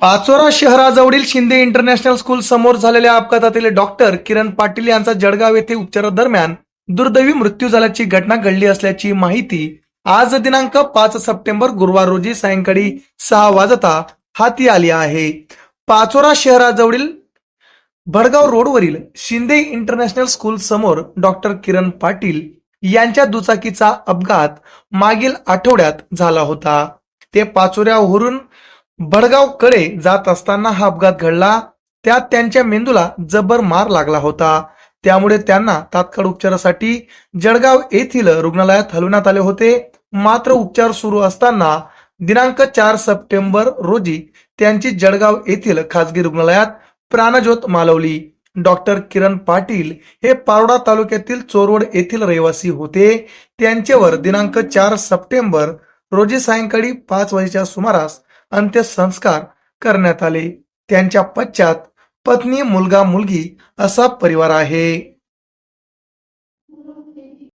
पाचोरा शहराजवळील Shinde international school समोर झालेल्या अपघातातील डॉक्टर किरण पाटील यांचा जळगाव येथे उपचारादरम्यान दुर्दैवी मृत्यू झाल्याची घटना घडली असल्याची माहिती आज दिनांक पाच सप्टेंबर गुरुवार रोजी सायंकाळी सहा वाजता हाती आली आहे. पाचोरा शहराजवळील भडगाव रोडवरील शिंदे इंटरनॅशनल स्कूल समोर डॉक्टर किरण पाटील यांच्या दुचाकीचा अपघात मागील आठवड्यात झाला होता. ते पाचोऱ्यावरून बडगावकडे जात असताना हा अपघात घडला. त्यात त्यांच्या मेंदूला जबर मार लागला होता. त्यामुळे त्यांना तात्काळ उपचारासाठी जळगाव येथील रुग्णालयात हलवण्यात आले होते. मात्र उपचार सुरू असताना दिनांक चार सप्टेंबर रोजी त्यांची जळगाव येथील खासगी रुग्णालयात प्राणज्योत मालवली डॉक्टर किरण पाटील हे पारोडा तालुक्यातील चोरवड येथील रहिवासी होते. त्यांच्यावर दिनांक चार सप्टेंबर रोजी सायंकाळी पाच वाजेच्या सुमारास अंत्यसंस्कार करण्यात आले. त्यांच्या पश्चात पत्नी मुलगा मुलगी असा परिवार आहे.